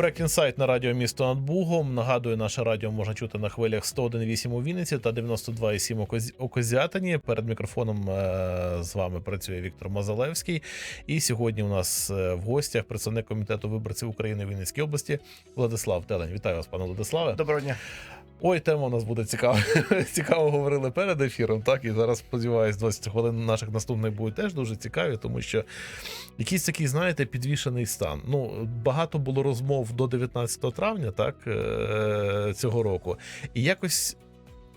Проект інсайт на радіо місто над Бугом. Нагадую, наше радіо можна чути на хвилях 101,8 у Вінниці та 92,7 у Коз- у Козятині. Перед мікрофоном е, з вами працює Віктор Мазалевський. І сьогодні у нас е, в гостях представник комітету виборців України в Вінницькій області Владислав Телень. Вітаю вас, пане Владиславе. Доброго дня. Ой, тема у нас буде цікава. Цікаво говорили перед ефіром. Так і зараз сподіваюсь, 20 хвилин наших наступних будуть теж дуже цікаві, тому що якийсь такий, знаєте, підвішений стан. Ну багато було розмов до 19 травня, так е- цього року, і якось.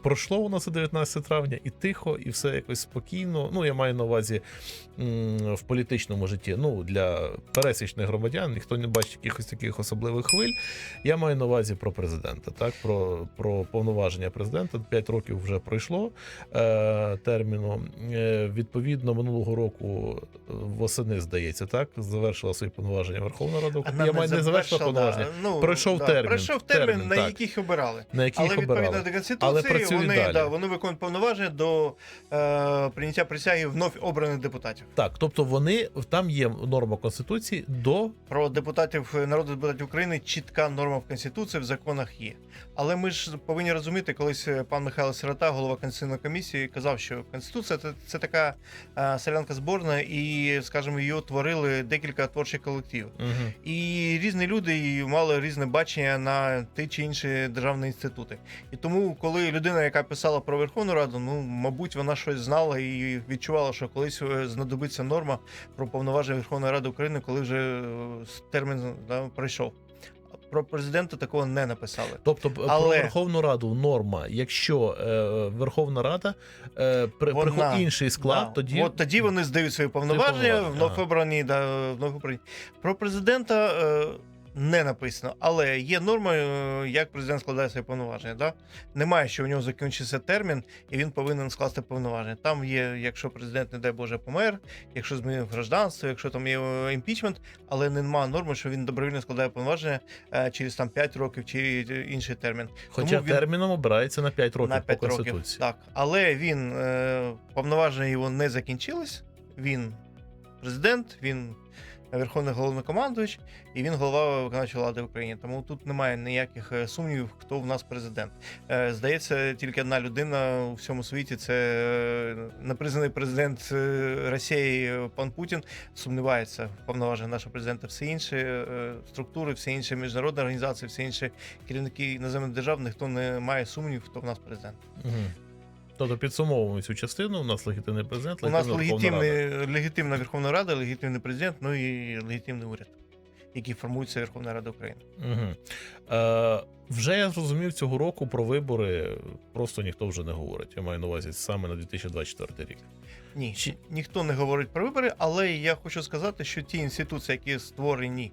Пройшло у нас 19 травня, і тихо, і все якось спокійно. Ну, я маю на увазі в політичному житті. Ну, для пересічних громадян ніхто не бачить якихось таких особливих хвиль. Я маю на увазі про президента, так про, про повноваження президента. П'ять років вже пройшло е, терміну. Е, відповідно, минулого року е, восени, здається, так завершила свої повноваження Верховна Рада. Вона Я маю не завершила повноваження, да. Ну, Пройшов да, термін. Пройшов термін, Термін, на так. яких обирали. на яких Але обирали. відповідно до Але конституції працюють вони, да, вони виконують повноваження до е, прийняття присяги вновь обраних депутатів. Так, тобто вони там є норма конституції до Про депутатів народних депутатів України чітка норма в конституції в законах є. Але ми ж повинні розуміти, колись е, пан Михайло Сирота, голова конституційної комісії, казав, що конституція це, це така е, селянка зборна, і, скажімо, її творили декілька творчих колективів. угу. І різні люди мали різне бачення на ті чи інші державні інститути. І тому, коли людина, яка писала про Верховну Раду, ну мабуть, вона щось знала і відчувала, що колись е, знадобиться норма про повноваження Верховної Ради України, коли вже е, термін да, пройшов. Про президента такого не написали. Тобто Але- про Верховну Раду норма, якщо е, Верховна Рада е, при, Вона- інший склад, Да. тоді От тоді вони здають свої повноваження, повноваження, вновь обрані, да, вновь обрані. Про президента е, не написано, але є норма, е, як президент складає свої повноваження. Да? Немає, що у нього закінчився термін, і він повинен скласти повноваження. Там є, якщо президент, не дай Боже, помер, якщо змінив гражданство, якщо там є е, імпічмент, але немає норми, що він добровільно складає повноваження е, через там 5 років чи інший термін. Хоча Тому він- терміном обирається на 5 років на по конституції. років. Так, але він повноваження його не закінчились. Він президент, він верховний головнокомандувач, і він голова виконавчої влади в Україні. Тому тут немає ніяких е, сумнівів, хто в нас президент. Е, здається, тільки одна людина у всьому світі це е, непризнаний президент Росії пан Путін. Сумнівається в повноваженнях нашого президента. Всі інші структури, всі інші міжнародні організації, всі інші керівники іноземних держав, ніхто не має сумнівів, хто в нас президент. Угу. Тобто підсумовуємо цю частину. У нас легітимний президент, У нас легітимна Верховна Рада. легітимний, легітимна Верховна Рада, легітимний президент, ну і легітимний уряд, який формується Верховна Рада України. Угу. Е, вже я зрозумів цього року про вибори. Просто ніхто вже не говорить. Я маю на увазі саме на 2024 рік. Ні, Чи- ніхто не говорить про вибори, але я хочу сказати, що ті інституції, які створені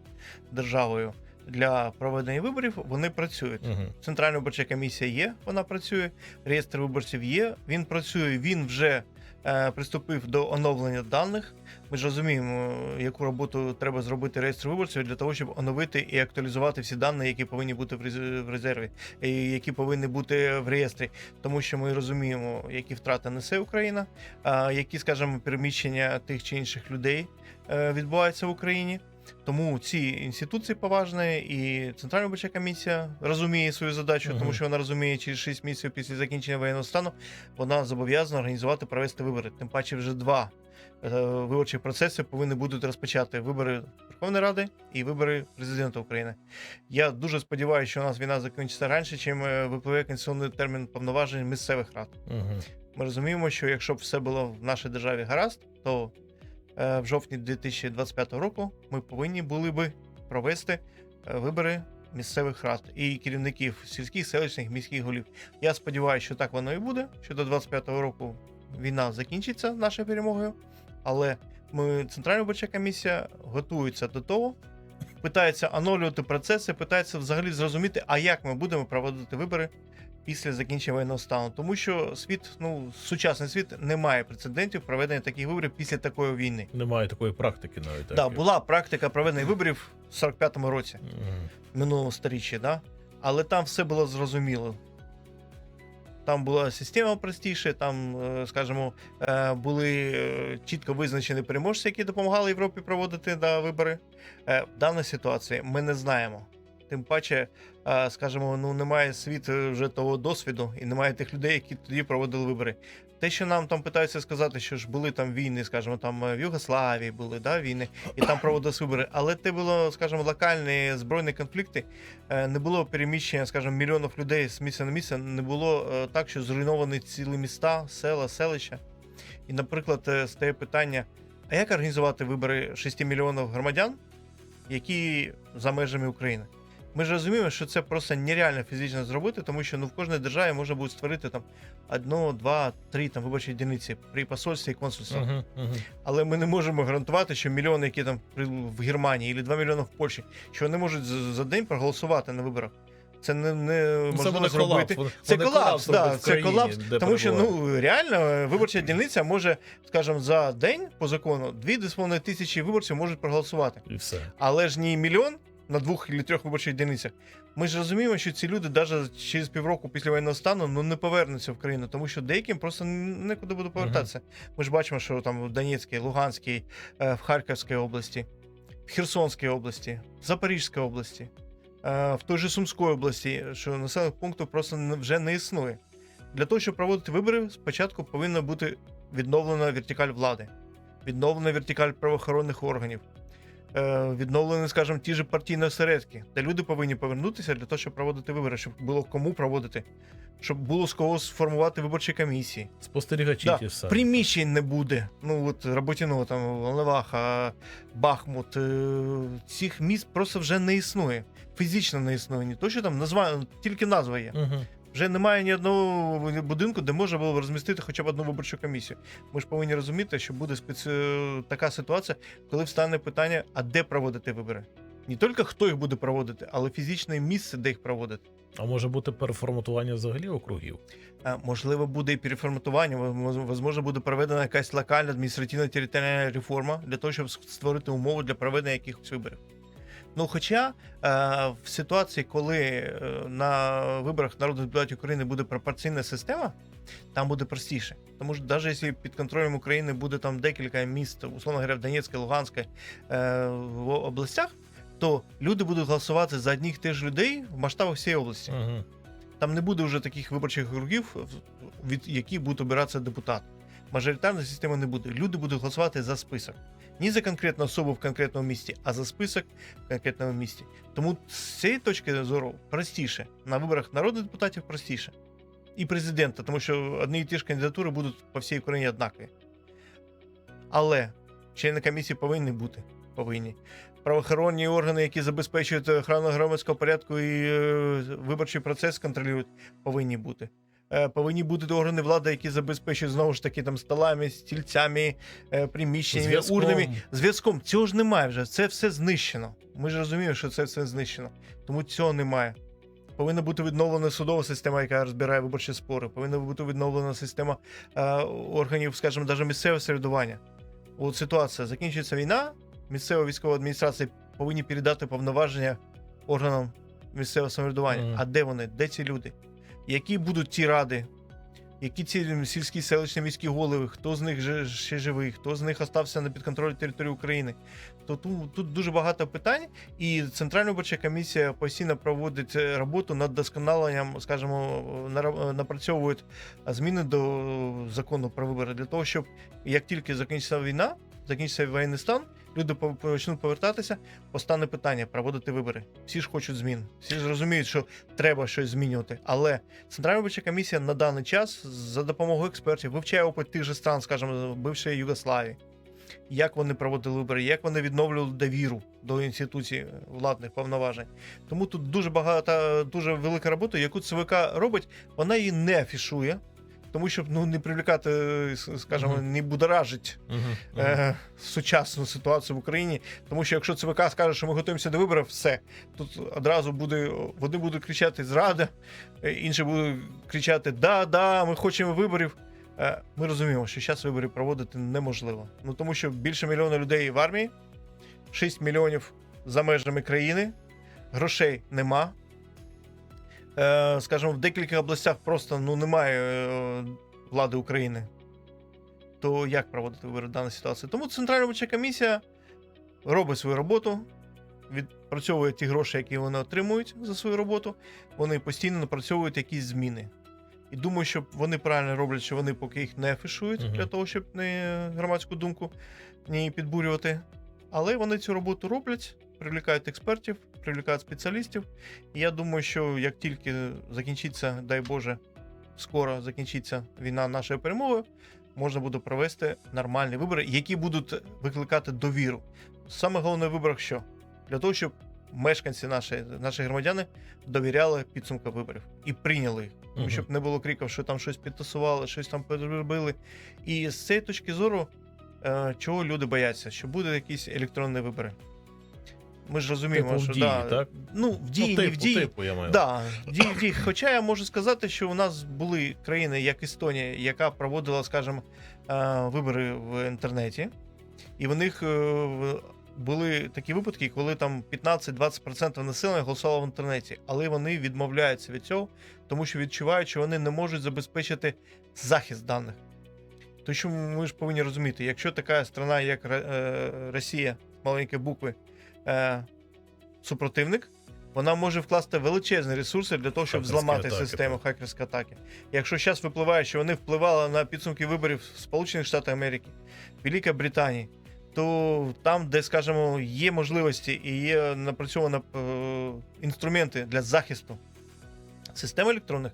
державою для проведення виборів, вони працюють. Угу. Центральна виборча комісія є, вона працює, реєстр виборців є, він працює, він вже е, приступив до оновлення даних. Ми ж розуміємо, яку роботу треба зробити реєстр виборців для того, щоб оновити і актуалізувати всі дані, які повинні бути в резерві, і які повинні бути в реєстрі. Тому що ми розуміємо, які втрати несе Україна, а які, скажімо, переміщення тих чи інших людей е, відбуваються в Україні. Тому ці інституції поважні, і Центральна виборча комісія розуміє свою задачу, тому що вона розуміє, через 6 місяців після закінчення воєнного стану вона зобов'язана організувати провести вибори. Тим паче, вже два е, виборчі процеси повинні будуть розпочати вибори Верховної Ради і вибори президента України. Я дуже сподіваюся, що у нас війна закінчиться раніше, чим е, випливе конституційний термін повноважень місцевих рад. Ми розуміємо, що якщо б все було в нашій державі гаразд, то в жовтні 2025 року ми повинні були би провести е, вибори місцевих рад і керівників сільських, селищних, міських голів. Я сподіваюся, що так воно і буде. Що до 25-го року війна закінчиться нашою перемогою, але ми центральна виборча комісія готується до того. Питається оновлювати процеси, питається взагалі зрозуміти, а як ми будемо проводити вибори після закінчення воєнного стану, тому що світ, ну сучасний світ не має прецедентів проведення таких виборів після такої війни. Немає такої практики навіть. Так, да, була практика проведення виборів в 45-му році Мгм. минулого сторіччя, да? але там все було зрозуміло. Там була система простіша, там, е, скажімо, е, були е, чітко визначені переможці, які допомагали Європі проводити да, вибори. В даній ситуації ми не знаємо, Тим паче, е, скажімо, ну немає світ вже того досвіду, і немає тих людей, які тоді проводили вибори. Те, що нам там питаються сказати, що ж були там війни, скажімо, там е, в Югославії були да, війни, і там проводились вибори. Але це було, скажімо, локальні збройні конфлікти. Е, Не було переміщення, скажімо, мільйонів людей з місця на місце. Не було так, що зруйновані цілі міста, села, селища. І, наприклад, стає питання: а як організувати вибори 6 мільйонів громадян, які за межами України? Ми ж розуміємо, що це просто нереально фізично зробити, тому що ну в кожній державі можна буде створити там одну, два, три там виборчі одиниці при посольстві і консульстві. Угу, угу. Але ми не можемо гарантувати, що мільйони, які там в Германії, або 2 мільйони в Польщі, що вони можуть за за день проголосувати на виборах. Це не, не Ну, Це можливо колапс. зробити. Вони- Це вони колапс, да, в це колапс, тому що ну реально е, виборча дільниця може, скажімо, за день по закону 2,5 тисячі виборців можуть проголосувати. І все. Але ж не мільйон на двох чи трьох виборчих дільницях. Ми ж розуміємо, що ці люди навіть через півроку після воєнного стану ну не повернуться в країну, тому що деяким просто некуди буде повертатися. Ми ж бачимо, що там в Донецькій, Луганській, е, в Харківській області, в Херсонській області, в Запорізькій області, е, в той же Сумській області, що населених пунктів просто вже не існує. Для того, щоб проводити вибори, спочатку повинна бути відновлена вертикаль влади, відновлена вертикаль правоохоронних органів. Е, Відновлені, скажімо, ті ж партійні осередки, де люди повинні повернутися для того, щоб проводити вибори, щоб було кому проводити, щоб було з кого сформувати виборчі комісії. Спостерігачі Да, ті ж самі. Приміщень не буде. Ну от Роботіно, там Волноваха, Бахмут. е, Цих міст просто вже не існує. Фізично не існує. Ні то, що там назва, тільки назва є. Угу. Вже немає ні одного будинку, де можна було б розмістити хоча б одну виборчу комісію. Ми ж повинні розуміти, що буде спеці... така ситуація, коли встане питання, а де проводити вибори. Не тільки хто їх буде проводити, але фізичне місце, де їх проводити. А може бути переформатування взагалі округів? А, Можливо, буде і переформатування, можливо, буде проведена якась локальна адміністративна територіальна реформа для того, щоб створити умови для проведення якихось виборів. Ну, хоча е, в ситуації, коли е, на виборах народних депутатів України буде пропорційна система, там буде простіше. Тому що навіть якщо під контролем України буде там декілька міст, условно говоря, в Донецькій, Луганській е, в областях, то люди будуть голосувати за одних тих людей в масштабах всієї області. Угу. Там не буде вже таких виборчих округів, від яких будуть обиратися депутати. Мажоритарної системи не буде. Люди будуть голосувати за список. Не за конкретну особу в конкретному місті, а за список в конкретному місті. Тому з цієї точки зору простіше. На виборах народних депутатів простіше. І президента, тому що одні і ті ж кандидатури будуть по всій Україні однакові. Але члени комісії повинні бути. Повинні. Правоохоронні органи, які забезпечують охорону громадського порядку і е, виборчий процес контролюють, повинні бути. Е, Повинні бути органи влади, які забезпечують знову ж таки там столами, стільцями, е, приміщеннями, Зв'язком. урнами. Зв'язком цього ж немає вже. Це все знищено. Ми ж розуміємо, що це все знищено. Тому цього немає. Повинна бути відновлена судова система, яка розбирає виборчі спори. Повинна бути відновлена система е, органів, скажімо, навіть місцевого середування. От ситуація закінчується війна. Місцева військова адміністрація повинні передати повноваження органам місцевого самоврядування. Мгм. А де вони? Де ці люди? Які будуть ті ради? Які ці сільські селищні міські голови? Хто з них ще живий? Хто з них остався на підконтролі території України? То тут, тут дуже багато питань, і Центральна виборча комісія постійно проводить е, роботу над досконаленням, скажімо, нара- напрацьовують зміни до закону про вибори для того, щоб як тільки закінчиться війна, закінчиться воєнний стан, люди почнуть повертатися, постане питання проводити вибори. Всі ж хочуть змін, всі ж розуміють, що треба щось змінювати. Але Центральна виборча комісія на даний час за допомогою експертів вивчає опит тих же стран, скажімо, бившої Югославії. Як вони проводили вибори, як вони відновлювали довіру до інституцій владних повноважень. Тому тут дуже багато, дуже велика робота, яку ЦВК робить, вона її не афішує, тому щоб ну, не привлікати, с- скажімо, Мгм. не будоражить Угу. е, сучасну ситуацію в Україні. Тому що якщо ЦВК скаже, що ми готуємося до виборів, все тут одразу буде вони будуть кричати зрада, е, інші будуть кричати Да, да, ми хочемо виборів. Е, Ми розуміємо, що зараз вибори проводити неможливо. Ну тому що більше мільйона людей в армії, 6 мільйонів за межами країни, грошей нема. Е, Скажімо, в декількох областях просто ну, немає е, влади України то як проводити вибори в даній ситуації? Тому Центральна виборча комісія робить свою роботу, відпрацьовує ті гроші, які вони отримують за свою роботу, вони постійно напрацьовують якісь зміни. І думаю, що вони правильно роблять, що вони поки їх не афішують Мгм. для того, щоб не громадську думку не підбурювати. Але вони цю роботу роблять, привлікають експертів, привлікають спеціалістів. І я думаю, що як тільки закінчиться, дай Боже, скоро закінчиться війна нашою перемогою, можна буде провести нормальні вибори, які будуть викликати довіру. Саме головне в виборах що? Для того, щоб мешканці наші, наші громадяни довіряли підсумкам виборів і прийняли їх. Тому щоб не було криків, що там щось підтасували, щось там переробили. І з цієї точки зору, е, чого люди бояться, що будуть якісь електронні вибори. Ми ж розуміємо, Типу в що дії, да, так? ну, в дії, ну, не типу, в дії. типу, я маю. Да, дій, дій. Хоча я можу сказати, що у нас були країни, як Естонія, яка проводила, скажімо, е, вибори в інтернеті, і в них е, були такі випадки, коли там 15-20% населення голосувало в інтернеті, але вони відмовляються від цього, тому що відчувають, що вони не можуть забезпечити захист даних. То що ми ж повинні розуміти, якщо така страна, як е, Росія, з маленької букви, е, супротивник, вона може вкласти величезні ресурси для того, щоб Хакерські зламати атаки, систему так. хакерської атаки. Якщо зараз випливає, що вони впливали на підсумки виборів Сполучених Штатів Америки, Великої Британії, то там, де, скажімо, є можливості і є напрацьовані е, інструменти для захисту систем електронних,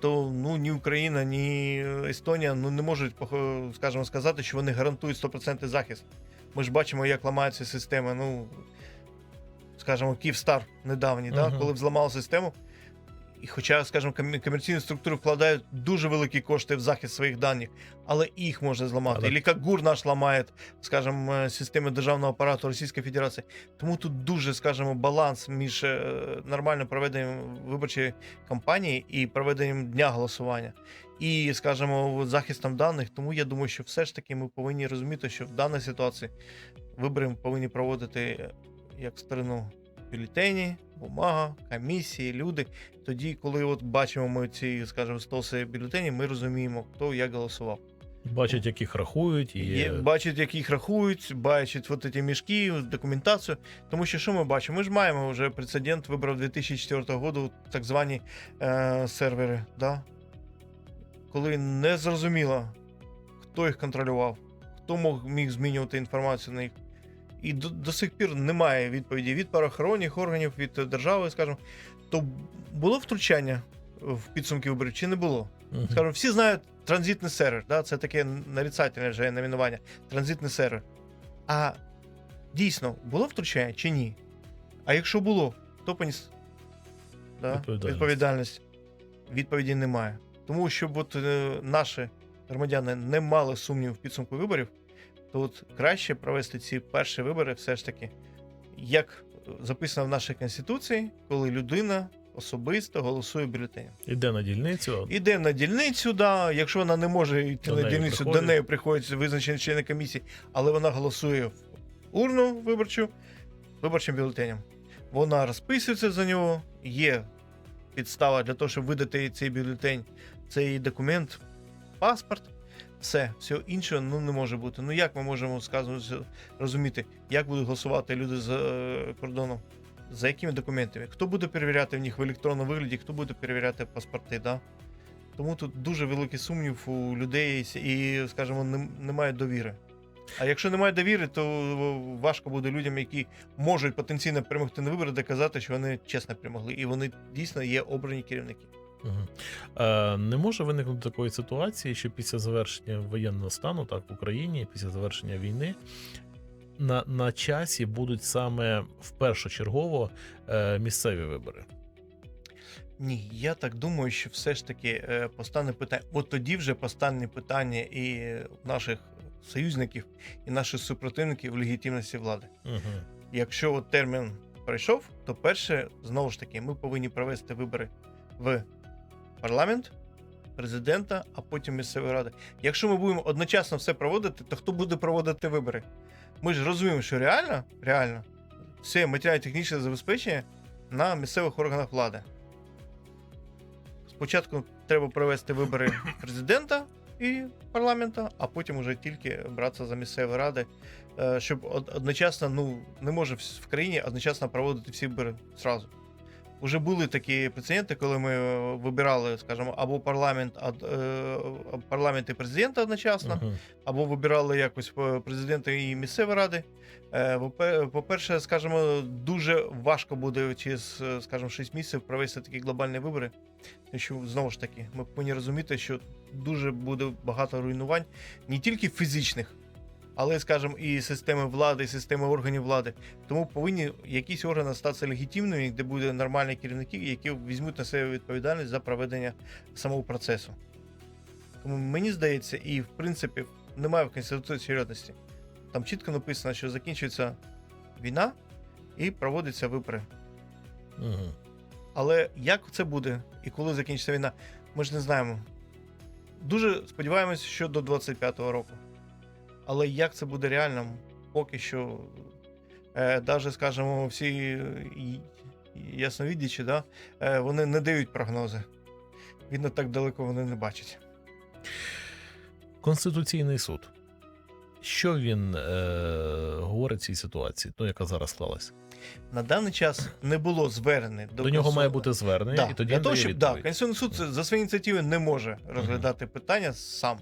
то ну ні Україна, ні Естонія ну не можуть скажімо, сказати, що вони гарантують 100% захист. Ми ж бачимо, як ламаються системи. Ну, скажімо, Київстар недавній, да, Мгм. коли взламали систему. І хоча, скажімо, комерційні структури вкладають дуже великі кошти в захист своїх даних, але їх можна зламати. Але- як ГУР наш ламає, скажімо, е, системи державного апарату Російської Федерації. Тому тут дуже, скажімо, баланс між е, нормальним проведенням виборчої кампанії і проведенням дня голосування. І, скажімо, захистом даних. Тому я думаю, що все ж таки ми повинні розуміти, що в даній ситуації вибори повинні проводити як в старину бюлетені, бумага, комісії, люди. Тоді, коли от бачимо ми ці, скажімо, стоси бюлетенів, ми розуміємо, хто як голосував. Бачать, яких рахують, і Є, бачать, як їх рахують, бачать от ці мішки, документацію. Тому що що ми бачимо? Ми ж маємо вже прецедент виборів 2004 року, так звані е, сервери, да? коли не зрозуміло, хто їх контролював, хто мог, міг змінювати інформацію на їх. І до, до сих пір немає відповіді від правоохоронних органів, від держави, скажімо. То було втручання в підсумки виборів чи не було? Мгм. Скажімо, всі знають транзитний сервер, да? це таке нарицательне вже найменування. Транзитний сервер. А дійсно було втручання чи ні? А якщо було, хто поніс да? Відповідальність. відповідальність? Відповіді немає. Тому щоб от, е, наші громадяни не мали сумнів в підсумку виборів, то от краще провести ці перші вибори все ж таки, як записано в нашій конституції, коли людина особисто голосує бюлетенем. Іде на дільницю, Іде на дільницю, да. якщо вона не може йти До на дільницю, приходять. до неї приходять визначені члени комісії, але вона голосує в урну виборчу виборчим бюлетенем. Вона розписується за нього, є підстава для того, щоб видати цей бюлетень, цей документ, паспорт. Все, всього іншого ну, не може бути. Ну як ми можемо сказано, розуміти, як будуть голосувати люди за е, кордоном? За якими документами? Хто буде перевіряти в них в електронному вигляді, хто буде перевіряти паспорти? Да? Тому тут дуже великий сумнів у людей і, скажімо, нем- немає довіри. А якщо немає довіри, то важко буде людям, які можуть потенційно перемогти на вибори, доказати, що вони чесно перемогли, і вони дійсно є обрані керівники. Е, не може виникнути такої ситуації, що після завершення воєнного стану, так в Україні, після завершення війни, на, на часі будуть саме в першочергово е, місцеві вибори. Ні, я так думаю, що все ж таки е, постане питання. От тоді вже постане питання і наших союзників, і наших супротивників в легітимності влади. Угу. Якщо от термін пройшов, то перше, знову ж таки, ми повинні провести вибори в парламент, президента, а потім місцевої ради. Якщо ми будемо одночасно все проводити, то хто буде проводити вибори? Ми ж розуміємо, що реально, реально все матеріально-технічне забезпечення на місцевих органах влади. Спочатку треба провести вибори президента, і парламента, а потім уже тільки братися за місцеві ради, е, щоб одночасно, ну не може в країні одночасно проводити всі вибори зразу. Уже були такі прецеденти, коли ми е, вибирали, скажімо, або парламент, ад- е, парламент і президента одночасно, Мгм. або вибирали якось е, президента і місцеві ради. По-перше, скажімо, дуже важко буде через, скажімо, 6 місяців провести такі глобальні вибори. Що знову ж таки, ми повинні розуміти, що дуже буде багато руйнувань, не тільки фізичних, але, скажімо, і системи влади, і системи органів влади. Тому повинні якісь органи статися легітимними, де буде нормальні керівники, які візьмуть на себе відповідальність за проведення самого процесу. Тому мені здається, і в принципі немає в Конституції серйозності. Там чітко написано, що закінчується війна і проводяться вибори. Мгм. Але як це буде і коли закінчиться війна, ми ж не знаємо. Дуже сподіваємося, що до 25-го року. Але як це буде реально, поки що, е, навіть, скажімо, всі е, і- і ясновідячі, да, е, вони не дають прогнози. Видно, так далеко вони не бачать. Конституційний суд. Що він е, говорить в цій ситуації, ну, яка зараз склалась? На даний час не було звернень до, До, нього має бути звернення, Да, і тоді для того, щоб да. Конституційний суд за свої ініціативи не може розглядати питання сам.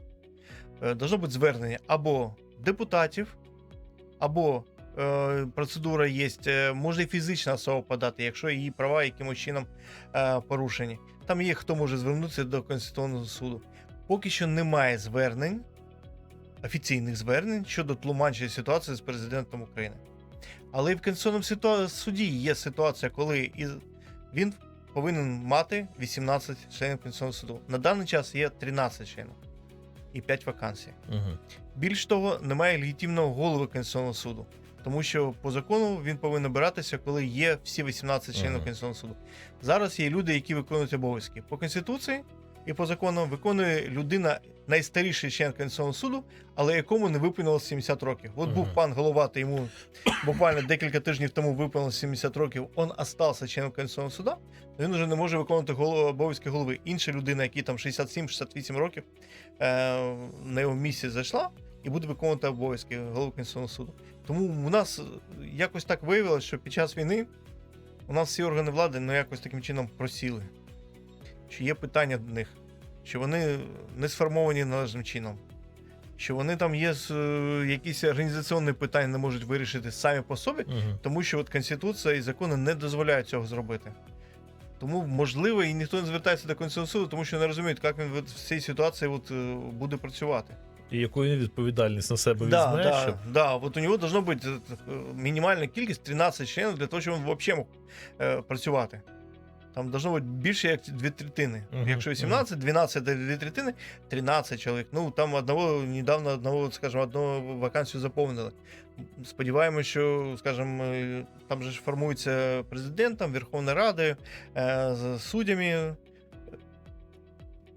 Е, Должно бути звернення або депутатів, або е, процедура є, е, може і фізична особа подати, якщо її права якимось чином е, порушені. Там є хто може звернутися до Конституційного суду. Поки що немає звернень, офіційних звернень щодо тлумачення ситуації з президентом України. Але і в Конституційному суді є ситуація, коли він повинен мати 18 членів Конституційного суду. На даний час є 13 членів і 5 вакансій. Угу. Більш того, немає легітимного голови Конституційного суду, тому що по закону він повинен обиратися, коли є всі 18 членів Ага. Конституційного суду. Зараз є люди, які виконують обов'язки по конституції і по закону виконує людина найстаріший член Конституційного суду, але якому не виповнилось 70 років. От був пан Головатий, йому буквально декілька тижнів тому виповнилось 70 років. Он остався членом Конституційного суду. Він вже не може виконувати обов'язки голови. Інша людина, якій там 67-68 років, е, на його місці зайшла і буде виконувати обов'язки голови Конституційного суду. Тому у нас якось так виявилося, що під час війни у нас всі органи влади ну, якось таким чином просіли. Що є питання до них, що вони не сформовані належним чином, що вони там є з, е, якісь організаційні питання, не можуть вирішити самі по собі, Мгм. тому що от Конституція і закони не дозволяють цього зробити. Тому можливо, і ніхто не звертається до Конституційного суду, тому що не розуміють, як він от в цій ситуації от, е, буде працювати. І яку він відповідальність на себе Да, візьме, да, щоб да, вот у него должно бути е, мінімальна кількість 13 членів для того, щоб він взагалі мог е, працювати. Там должно бути більше як дві третини. Мгм, Якщо 18, 12 це дві третини, 13 чоловік. Ну там одного недавно одного, скажімо, одну вакансію заповнили. Сподіваємося, що, скажімо, е, там же ж формується президентом, Верховною Радою, е, суддями.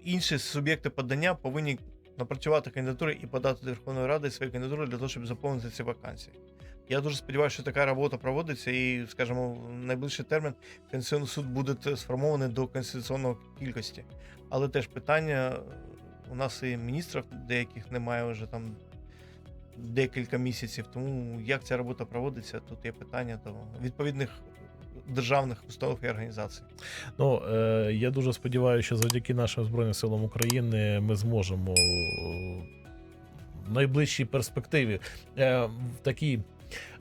Інші суб'єкти подання повинні напрацювати кандидатури і подати до Верховної Ради свої кандидатури для того, щоб заповнити ці вакансії. Я дуже сподіваюся, що така робота проводиться, і, скажімо, в найближчий термін Конституційний суд буде сформований до конституційної кількості. Але теж питання: у нас і міністрів деяких немає вже там декілька місяців. Тому як ця робота проводиться, тут є питання до відповідних державних установ і організацій. Ну, е, я дуже сподіваюся, що завдяки нашим Збройним силам України ми зможемо в найближчій перспективі, е, в такій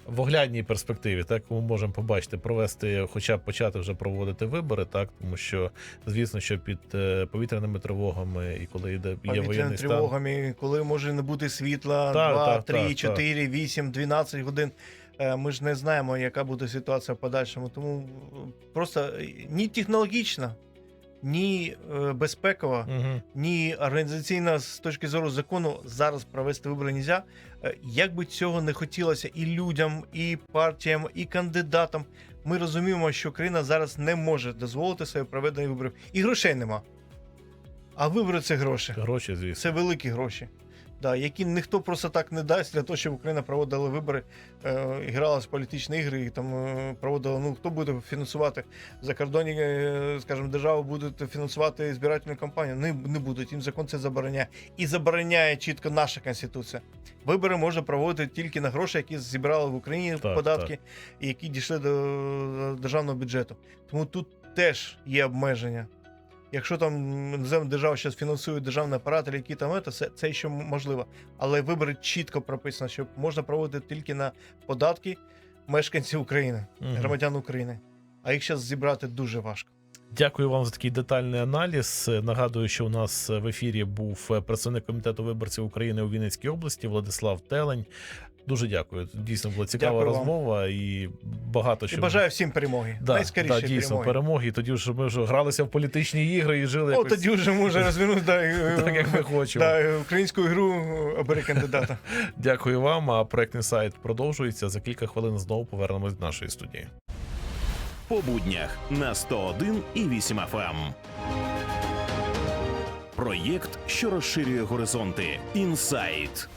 в оглядній перспективі, так ми можемо побачити, провести, хоча б почати вже проводити вибори, так тому що звісно, що під е, повітряними тривогами і коли йде є воєнний стан, тривогами, коли може не бути світла Так, 2, так, 3, так, 4, 8, 12 годин. Е, Ми ж не знаємо, яка буде ситуація в подальшому. Тому просто е, ні технологічна, ні е, безпекова, угу. ні організаційна з точки зору закону зараз провести вибори не можна. Як би цього не хотілося і людям, і партіям, і кандидатам, ми розуміємо, що країна зараз не може дозволити себе проведення виборів. І грошей нема. А вибори це гроші. гроші, звісно. Це великі гроші. Да, які ніхто просто так не дасть для того, щоб Україна проводила вибори, е, грала з політичні ігри, і там е, проводила. Ну хто буде фінансувати закордонні, е, скажімо, держави будуть фінансувати збирательну кампанію. Не, не будуть. Їм закон це забороняє. І забороняє чітко наша конституція. Вибори можна проводити тільки на гроші, які зібрали в Україні Так, податки, і які дійшли до державного бюджету. Тому тут теж є обмеження. Якщо там іноземна держава зараз фінансує державний апарат, які там це, це, це ще можливо. Але вибори чітко прописано, що можна проводити тільки на податки мешканців України, Мгм. громадян України. А їх зараз зібрати дуже важко. Дякую вам за такий детальний аналіз. Нагадую, що у нас в ефірі був представник комітету виборців України у Вінницькій області Владислав Телень. Дуже дякую. Дійсно була цікава Дякую вам. розмова і багато І що бажаю всім перемоги. да, Найскоріше да, дійсно перемоги. перемоги. Тоді вже ми вже гралися в політичні ігри і жили О, якось тоді вже може розвернути да, так, як ми хочемо. да, українську ігру обери кандидата. Дякую вам. А проектний сайт продовжується. За кілька хвилин знову повернемось до нашої студії. по буднях на 101 і 8 FM. Проєкт, що розширює горизонти. Інсайт.